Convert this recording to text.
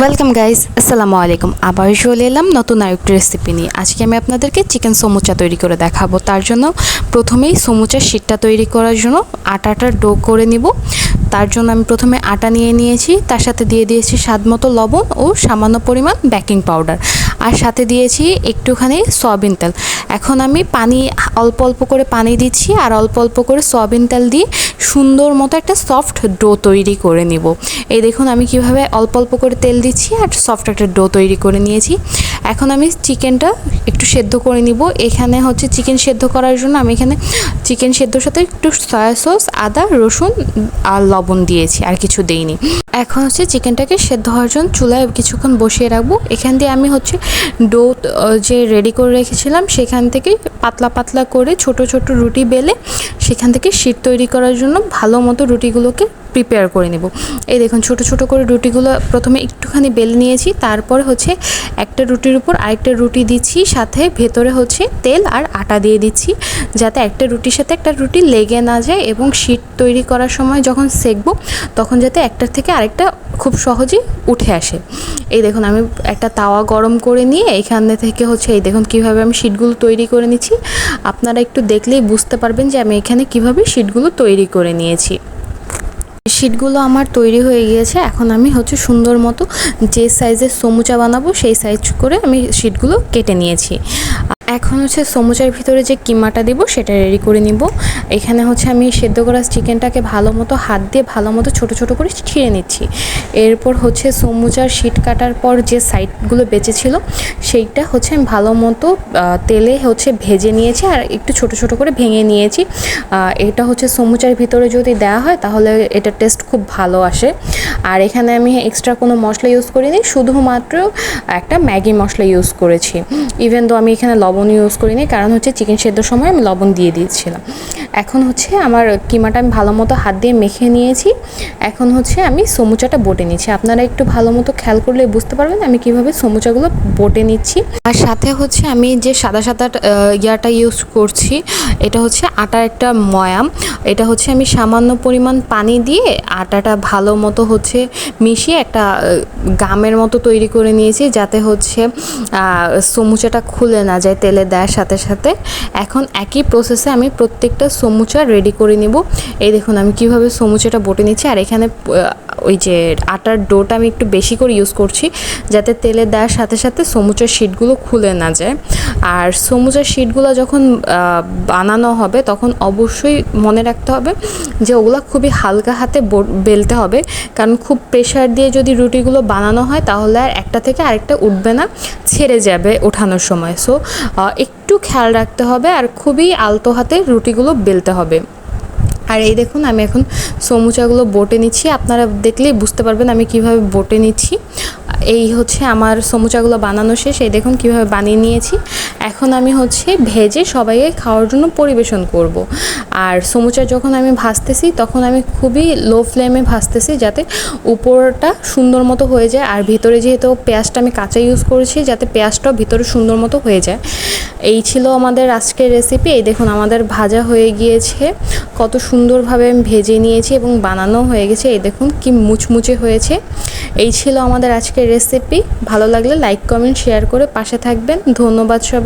Welcome guys আসসালামু আলাইকুম আবার চলে এলাম নতুন আরেকটি রেসিপি নিয়ে। আজকে আমি আপনাদেরকে চিকেন সমুচা তৈরি করে দেখাবো। তার জন্য প্রথমেই সমুচার শীটটা তৈরি করার জন্য আটাটা ডো করে নিব। তার জন্য আমি প্রথমে আটা নিয়ে নিয়েছি। তার সাথে দিয়ে দিয়েছি স্বাদ মতো লবণ ও সামান্য পরিমাণ বেকিং পাউডার আর সাথে দিয়েছি একটুখানি সয়াবিন তেল। এখন আমি পানি, অল্প অল্প করে পানি দিচ্ছি আর অল্প অল্প করে সয়াবিন তেল দিয়ে সুন্দর মতো একটা সফট ডো তৈরি করে নিব। এই দেখুন আমি কীভাবে অল্প অল্প করে তেল দিচ্ছি আর সফট একটা ডো তৈরি করে নিয়েছি। এখন আমি চিকেনটা একটু সেদ্ধ করে নিব। এখানে হচ্ছে চিকেন সেদ্ধ করার জন্য আমি এখানে চিকেন সেদ্ধর সাথে একটু সয়া সস, আদা, রসুন আর লবণ দিয়েছি, আর কিছু দেইনি। এখন হচ্ছে চিকেনটাকে সেদ্ধ হওয়ার জন্য চুলায় কিছুক্ষণ বসিয়ে রাখব। এখান দিয়ে আমি হচ্ছে ডো যে রেডি করে রেখেছিলাম, সেখান থেকে পাতলা পাতলা করে ছোট ছোট রুটি বেলে সেখান থেকে শীত তৈরি করার জন্য ভালো মতো রুটিগুলোকে প্রিপেয়ার করে নেব। এই দেখুন, ছোট ছোট করে রুটিগুলো প্রথমে একটুখানি বেলে নিয়েছি, তারপর হচ্ছে একটা রুটির উপর আরেকটা রুটি দিচ্ছি, সাথে ভেতরে হচ্ছে তেল আর আটা দিয়ে দিচ্ছি, যাতে একটা রুটির সাথে একটা রুটি লেগে না যায় এবং শীত তৈরি করার সময় যখন সেকবো, তখন যাতে একটার থেকে আরেকটা খুব সহজেই উঠে আসে। এই দেখুন, আমি একটা তাওয়া গরম করে নিয়ে এখানে থেকে হচ্ছে, এই দেখুন কীভাবে আমি শিটগুলো তৈরি করে নিচ্ছি। আপনারা একটু দেখলেই বুঝতে পারবেন যে আমি এখানে কীভাবে শিটগুলো তৈরি করে নিয়েছি। শিটগুলো আমার তৈরি হয়ে গিয়েছে। এখন আমি হচ্ছে সুন্দর মতো যে সাইজের সমুচা বানাবো, সেই সাইজ করে আমি শিটগুলো কেটে নিয়েছি। এখন হচ্ছে সমুচার ভিতরে যে কিমাটা দেবো সেটা রেডি করে নিব। এখানে হচ্ছে আমি সেদ্ধ করা চিকেনটাকে ভালো মতো হাত দিয়ে ভালো মতো ছোটো ছোটো করে ছিঁড়ে নিচ্ছি। এরপর হচ্ছে সমুচার শিট কাটার পর যে সাইডগুলো বেঁচেছিল, সেইটা হচ্ছে আমি ভালো মতো তেলে হচ্ছে ভেজে নিয়েছি আর একটু ছোট ছোট করে ভেঙে নিয়েছি। এটা হচ্ছে সমুচার ভিতরে যদি দেওয়া হয় তাহলে এটা টেস্ট খুব ভালো আসে। আর এখানে আমি এক্সট্রা কোনো মশলা ইউজ করিনি, শুধুমাত্র একটা ম্যাগি মশলা ইউজ করেছি। ইভেন তো আমি এখানে লবণ ইউজ করিনি কারণ হচ্ছে চিকেন সেদ্ধর সময় আমি লবণ দিয়ে দিয়েছিলাম। এখন হচ্ছে আমার কিমাটা আমি ভালো মতো হাত দিয়ে মেখে নিয়েছি। এখন হচ্ছে আমি সমুচাটা বটে নিচ্ছি। আপনারা একটু ভালো মতো খেয়াল করলে বুঝতে পারবেন আমি কীভাবে সমুচাগুলো বটে নিচ্ছি। আর সাথে হচ্ছে আমি যে সাদা সাদা ইয়াটা ইউজ করছি, এটা হচ্ছে আটার একটা ময়াম। এটা হচ্ছে আমি সামান্য পরিমাণ পানি দিয়ে আটাটা ভালো মতো হচ্ছে মিশিয়ে একটা গামের মতো তৈরি করে নিয়েছি যাতে হচ্ছে সমুচাটা খুলে না যায় তেলে দেওয়ার সাথে সাথে। এখন একই প্রসেসে আমি প্রত্যেকটা সমুচা রেডি করে নিব। এই দেখুন, আমি কীভাবে সমুচাটা বটে নিচ্ছি। আর এখানে ওই যে আটার ডোটা আমি একটু বেশি করে ইউজ করছি, যাতে তেলে দেওয়ার সাথে সাথে সমুচার শিটগুলো খুলে না যায়। আর সমুচার শিটগুলো যখন বানানো হবে, তখন অবশ্যই মনে রাখতে হবে যে ওগুলো খুবই হালকা হাতে বেলতে হবে। কারণ খুব প্রেশার দিয়ে যদি রুটিগুলো বানানো হয়, তাহলে আর একটা থেকে আরেকটা উঠবে না, ছেড়ে যাবে ওঠানোর সময়। সো একটু খেয়াল রাখতে হবে আর খুবই আলতো হাতে রুটিগুলো বেলতে হবে। আর এই দেখুন, আমি এখন সমুচাগুলো বটে নিচ্ছি। আপনারা দেখলেই বুঝতে পারবেন আমি কীভাবে বটে নিচ্ছি। এই হচ্ছে আমার সমুচাগুলো বানানো শেষ। এই দেখুন কীভাবে বানিয়ে নিয়েছি। এখন আমি হচ্ছে ভেজে সবাইকে খাওয়ার জন্য পরিবেশন করব। আর সমুচা যখন আমি ভাজতেছি, তখন আমি খুবই লো ফ্লেমে ভাজতেছি যাতে উপরটা সুন্দর মতো হয়ে যায় আর ভিতরে যেহেতু পেঁয়াজটা আমি কাঁচা ইউজ করেছি, যাতে পেঁয়াজটাও ভিতরে সুন্দর মতো হয়ে যায়। এই ছিল আমাদের আজকের রেসিপি এই দেখুন, আমাদের ভাজা হয়ে গিয়েছে। কত সুন্দরভাবে আমি ভেজে নিয়েছি এবং বানানো হয়ে গেছে। এই দেখুন, কি মুচমুচে হয়েছে। এই ছিল আমাদের আজকের রেসিপি ভালো লাগলে লাইক কমেন্ট শেয়ার করে পাশে থাকবেন। ধন্যবাদ